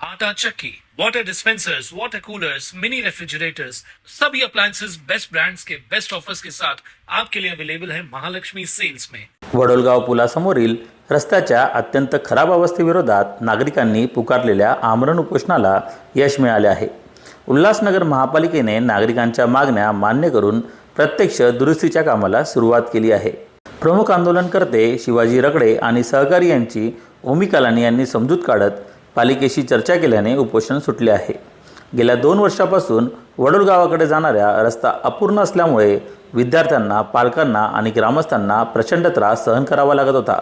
आटा चक्की, water dispensers water coolers mini refrigerators सभी appliances best brands के बेस्ट ऑफर्स के साथ आपके लिए अवेलेबल है महालक्ष्मी सेल्स में। वडोलगाव पुलासमोरील रस्त्याच्या अत्यंत खराब अवस्थेविरोधात नागरिकांनी पुकारलेल्या आमरण उपोषणाला यश मिळाले आहे. उल्हासनगर महापालिकेने नागरिकांच्या मागण्या मान्य करून प्रत्यक्ष दुरुस्तीच्या कामाला सुरुवात केली आहे. प्रमुख आंदोलनकर्ते शिवाजी रगडे आणि सहकारी यांची ओमी कलानी यांनी समजूत काढत पालिकेशी चर्चा केल्याने उपोषण सुटले आहे. गेल्या दोन वर्षापासून वडोल गावाकडे जाणाऱ्या रस्ता अपूर्ण असल्यामुळे विद्यार्थ्यांना पालकांना आणि ग्रामस्थांना प्रचंड त्रास सहन करावा लागत होता.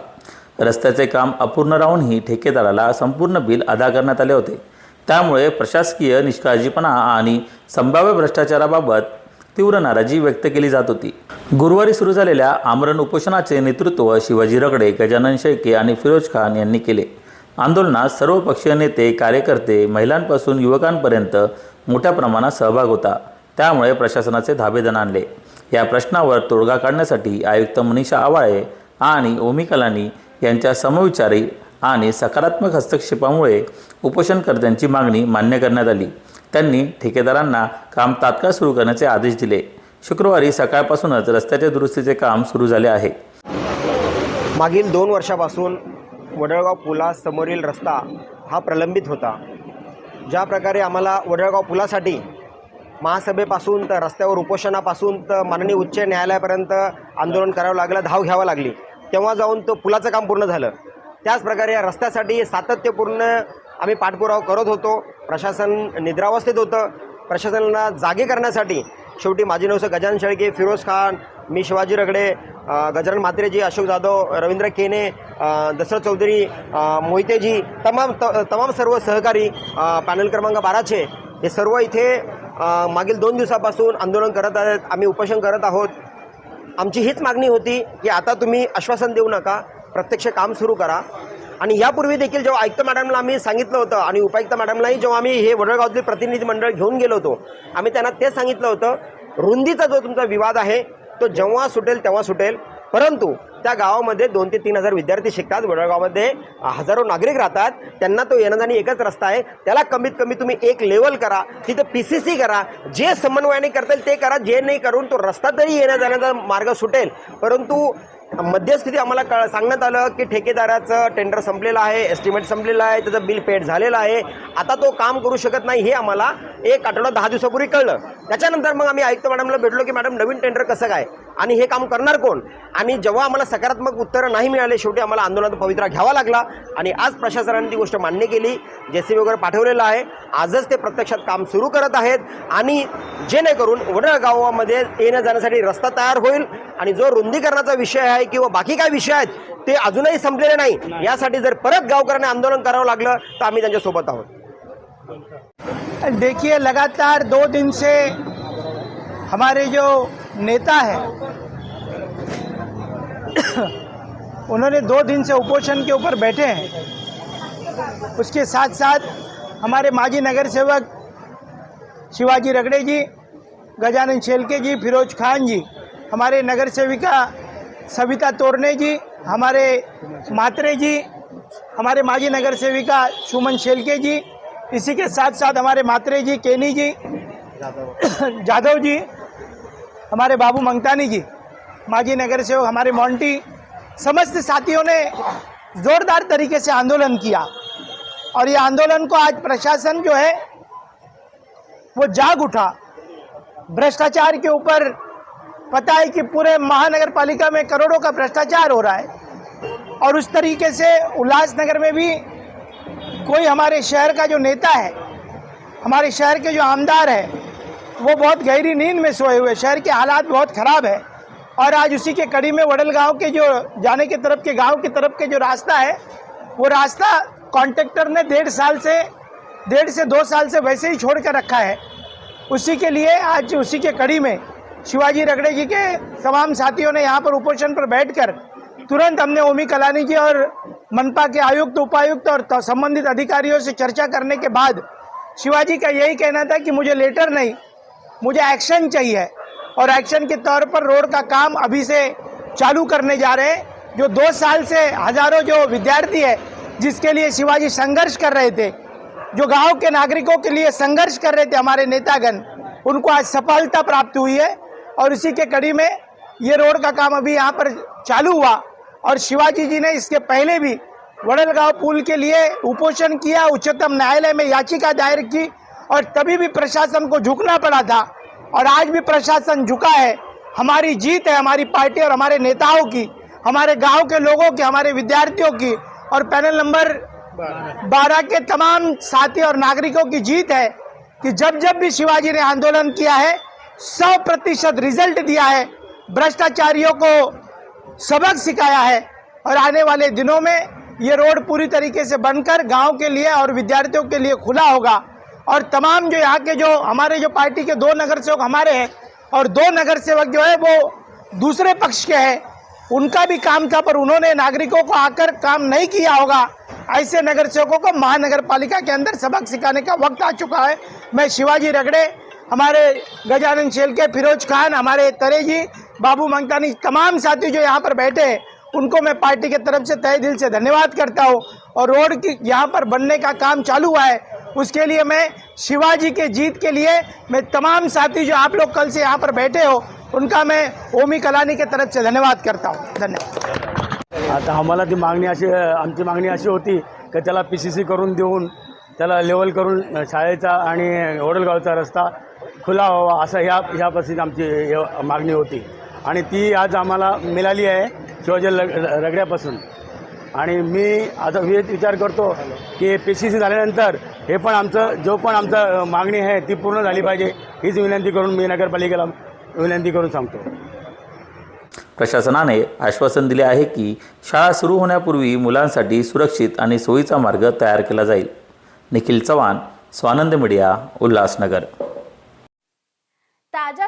रस्त्याचे काम अपूर्ण राहूनही ठेकेदाराला संपूर्ण बिल अदा करण्यात आले होते. त्यामुळे प्रशासकीय निष्काळजीपणा आणि संभाव्य भ्रष्टाचाराबाबत तीव्र नाराजी व्यक्त केली जात होती. गुरुवारी सुरू झालेल्या आमरण उपोषणाचे नेतृत्व शिवाजी रगडे गजानन शेळके आणि फिरोज खान यांनी केले. आंदोलनात सर्व पक्षीय नेते कार्यकर्ते महिलांपासून युवकांपर्यंत मोठ्या प्रमाणात सहभाग होता. त्यामुळे प्रशासनाचे धाबेदन आणले. या प्रश्नावर तोडगा काढण्यासाठी आयुक्त मनीषा आवाळे आणि ओमी कलानी यांच्या समविचारी आणि सकारात्मक हस्तक्षेपामुळे उपोषणकर्त्यांची मागणी मान्य करण्यात आली. त्यांनी ठेकेदारांना काम तात्काळ सुरू करण्याचे आदेश दिले. शुक्रवारी सकाळपासूनच रस्त्याच्या दुरुस्तीचे काम सुरू झाले आहे. मागील दोन वर्षापासून वडळगाव पुलासमोरील रस्ता हा प्रलंबित होता. ज्या प्रकारे आम्हाला वडळगाव पुलासाठी महासभेपासून तर रस्त्यावर उपोषणापासून तर माननीय उच्च न्यायालयापर्यंत आंदोलन करावं लागलं धाव घ्यावं लागली. तेव्हा जाऊन तो पुलाचं काम पूर्ण झालं. त्याच प्रकारे या रस्त्यासाठी सातत्यपूर्ण आम्ही पाठपुरावा करत होतो. प्रशासन निद्रावस्थेत होतं. प्रशासनाला जागे करण्यासाठी शेवटी माजी नवसं गजान शेळके फिरोज खान मी शिवाजी रगडे गजानन मात्रेजी अशोक जाधव रवींद्र केने दशरथ चौधरी मोहितेजी तमाम त तमाम सर्व सहकारी पॅनल क्रमांक बाराचे हे सर्व इथे मागील दोन दिवसापासून आंदोलन करत आहेत. आम्ही उपोषण करत आहोत. आमची हीच मागणी होती की आता तुम्ही आश्वासन देऊ नका. प्रत्यक्ष काम सुरू करा. आणि यापूर्वी देखील जेव्हा आयुक्त मॅडमला आम्ही सांगितलं होतं आणि उपायुक्त मॅडमलाही जेव्हा आम्ही हे वडळगावातले प्रतिनिधी मंडळ घेऊन गेलो होतो आम्ही त्यांना तेच सांगितलं होतं. रुंदीचा जो तुमचा विवाद आहे तो जेव्हा सुटेल तेव्हा सुटेल. परंतु त्या गावामध्ये दोन ते तीन हजार विद्यार्थी शिकतात. वडळगावमध्ये हजारो नागरिक राहतात. त्यांना तो येणं जाणी एकच रस्ता आहे. त्याला कमीत कमी तुम्ही एक लेवल करा. तिथं पी सी सी करा. जे समन्वयाने करता येईल ते करा. जे नाही करून तो रस्ता तरी येण्या जाण्याचा मार्ग सुटेल. परंतु मध्यस्थिती आम्हाला कळ सांगण्यात आलं की ठेकेदाराचं टेंडर संपलेलं आहे. एस्टिमेट संपलेलं आहे. त्याचं बिल पेड झालेलं आहे. आता तो काम करू शकत नाही हे आम्हाला एक आठवडा दहा दिवसापूर्वी कळलं. त्याच्यानंतर मग आम्ही आयुक्त मॅडमला भेटलो की मॅडम नवीन टेंडर कसं काय? आणि हे काम करणार कोण? आणि जेव्हा आम्हाला सकारात्मक उत्तरं नाही मिळाले शेवटी आम्हाला आंदोलनाचा पवित्रा घ्यावा लागला. आणि आज प्रशासनाने ती गोष्ट मान्य केली. जे सी वगैरे पाठवलेलं आहे. आजच ते प्रत्यक्षात काम सुरू करत आहेत. आणि जेणेकरून वडळ गावामध्ये येण्या जाण्यासाठी रस्ता तयार होईल. आणि जो रुंदीकरणाचा विषय आहे किंवा बाकी काय विषय आहेत ते अजूनही संपलेले नाही. यासाठी जर परत गावकऱ्यांना आंदोलन करावं लागलं तर आम्ही त्यांच्यासोबत आहोत. देखिए, लगातार दो दिन से हमारे जो नेता हैं, उन्होंने दो दिन से उपोषण के ऊपर बैठे हैं। उसके साथ साथ हमारे माजी नगर सेवक शिवाजी रगड़े जी, गजानन शेलके जी, फिरोज खान जी, हमारे नगर सेविका सविता तोरने जी, हमारे मात्रे जी, हमारे माजी नगर सेविका सुमन शेलके जी इसी के साथ साथ हमारे मात्रे जी, केनी जी, जाधव जी, हमारे बाबू मंगतानी जी, माजी नगर सेवक, हमारे मोंटी, समस्त साथियों ने ज़ोरदार तरीके से आंदोलन किया। और ये आंदोलन को आज प्रशासन जो है, वो जाग उठा। भ्रष्टाचार के ऊपर पता है कि पूरे महानगर पालिका में करोड़ों का भ्रष्टाचार हो रहा है। और उस तरीके से उल्लासनगर में भी कोई हमारे शहर का जो नेता है, हमारे शहर के जो आमदार है, वो बहुत गहरी नींद में सोए हुए शहर के हालात बहुत ख़राब है और आज उसी के कड़ी में वडल गाँव के जो जाने की तरफ़ के, गाँव की तरफ़ के जो रास्ता है, वो रास्ता कॉन्ट्रेक्टर ने डेढ़ साल से, डेढ़ से दो साल से वैसे ही छोड़ कर रखा है। उसी के लिए आज उसी के कड़ी में शिवाजी रगड़े जी के तमाम साथियों ने यहाँ पर उपोषण पर बैठकर तुरंत हमने ओमी कलानी जी और मनपा के आयुक्त, उपायुक्त और संबंधित अधिकारियों से चर्चा करने के बाद शिवाजी का यही कहना था कि मुझे लेटर नहीं, मुझे एक्शन चाहिए और एक्शन के तौर पर रोड का काम अभी से चालू करने जा रहे हैं, जो दो साल से हज़ारों जो विद्यार्थी है, जिसके लिए शिवाजी संघर्ष कर रहे थे, जो गाँव के नागरिकों के लिए संघर्ष कर रहे थे, हमारे नेतागण, उनको आज सफलता प्राप्त हुई है और इसी के कड़ी में ये रोड का काम अभी यहाँ पर चालू हुआ। और शिवाजी जी ने इसके पहले भी वड़लगांव पुल के लिए उपोषण किया, उच्चतम न्यायालय में याचिका दायर की और तभी भी प्रशासन को झुकना पड़ा था और आज भी प्रशासन झुका है। हमारी जीत है, हमारी पार्टी और हमारे नेताओं की, हमारे गाँव के लोगों की, हमारे विद्यार्थियों की और पैनल नंबर बारह के तमाम साथी और नागरिकों की जीत है कि जब जब भी शिवाजी ने आंदोलन किया है, सौ प्रतिशत रिज़ल्ट दिया है। भ्रष्टाचारियों को सबक सिखाया है और आने वाले दिनों में ये रोड पूरी तरीके से बनकर गाँव के लिए और विद्यार्थियों के लिए खुला होगा। और तमाम जो यहाँ के जो हमारे जो पार्टी के दो नगर सेवक हमारे हैं और दो नगर सेवक जो है वो दूसरे पक्ष के हैं, उनका भी काम था पर उन्होंने नागरिकों को आकर काम नहीं किया होगा। ऐसे नगर सेवकों को महानगर पालिका के अंदर सबक सिखाने का वक्त आ चुका है। मैं शिवाजी रगड़े, हमारे गजानन शेलके, फिरोज खान, हमारे तरे जी बाबू मंगतानी, तमाम साथी जो यहाँ पर बैठे हैं, उनको मैं पार्टी के तरफ़ से तय दिल से धन्यवाद करता हूँ। और रोड की यहाँ पर बनने का काम चालू हुआ है, उसके लिए मैं शिवाजी के जीत के लिए मैं तमाम साथी जो आप लोग कल से यहाँ पर बैठे हो, उनका मैं ओमी कलानी के तरफ़ से धन्यवाद करता हूँ। धन्यवाद। आता आम्हाला ती मागणी अशी, आमची मागणी अशी होती की त्याला पी सी सी करून देऊन लेवल करून शाळेचा आणि रस्ता खुला व्हावा, असं ह्या ह्या परिस्थितीत आमची हे मागणी होती. आणि ती आज आम्हाला मिळाली आहे शिवाजी लग रगड्यापासून. आणि मी आता वि विचार करतो की पी सी सी झाल्यानंतर हे पण आमचं जो पण आमचं मागणी आहे ती पूर्ण झाली पाहिजे हीच विनंती करून मी नगरपालिकेला विनंती करून सांगतो. प्रशासनाने आश्वासन दिले आहे की शाळा सुरू होण्यापूर्वी मुलांसाठी सुरक्षित आणि सोयीचा मार्ग तयार केला जाईल. निखिल चव्हाण स्वानंद मीडिया उल्हासनगर. ताज्या